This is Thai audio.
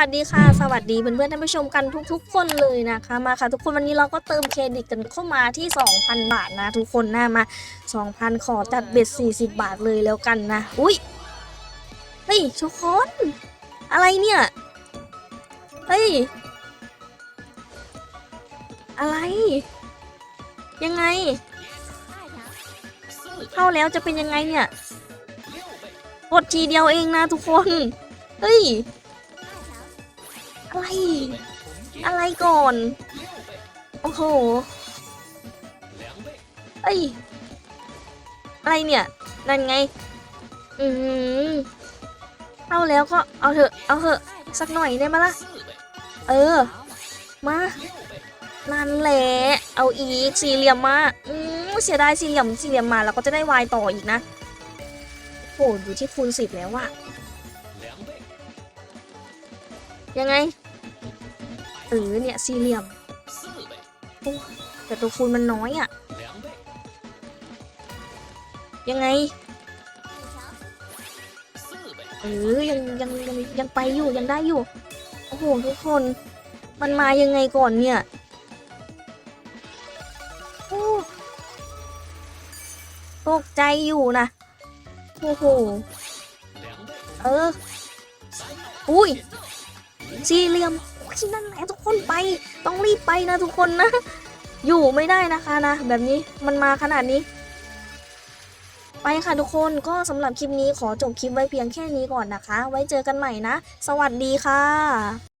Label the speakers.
Speaker 1: วัสดีค่ะ สวัสดีเพื่อนๆท่านผู้ชมกันทุก ๆ คนเลยนะคะ มาค่ะ ทุกคนวันนี้เราก็เติมเครดิตกันเข้ามาที่ 2,000 บาทนะ ทุกคนหน้ามา 2,000 ขอจัดเบ็ด 40 บาทเลยแล้วกันนะ อุ้ยเฮ้ยทุกคน อะไรเนี่ยเฮ้ยอะไร ยังไง เข้าแล้วจะเป็นยังไงเนี่ยกดทีเดียวเองนะทุกคน เฮ้ย อะไร อะไรก่อน โอ้โหเอ้ย อะไรเนี่ย นั่นไง อืมเข้าแล้วก็เอาเถอะ เอาเถอะ สักหน่อยได้ไหมล่ะ เออ มา นั่นแหละ เอาอีกสี่เหลี่ยมมา อืมเสียดายสี่เหลี่ยมสี่เหลี่ยมมาแล้วก็จะได้วายต่ออีกนะโหอยู่ที่คูณสิบแล้วอะยังไง เออเนี่ยสี่เหลี่ยมโอ้แต่ตัวคูณมันน้อยอะยังไง เออยังยังยังยังไปอยู่ยังได้อยู่ โอ้โหทุกคน มันมายังไงก่อนเนี่ยโอ้ตกใจอยู่นะ โอ้โห เออ อุ้ยสี่เหลี่ยม ที่นั่นแหละทุกคนไป ต้องรีบไปนะทุกคนนะ อยู่ไม่ได้นะคะนะ แบบนี้มันมาขนาดนี้ ไปค่ะทุกคนก็สำหรับคลิปนี้ขอจบคลิปไว้เพียงแค่นี้ก่อนนะคะ ไว้เจอกันใหม่นะ สวัสดีค่ะ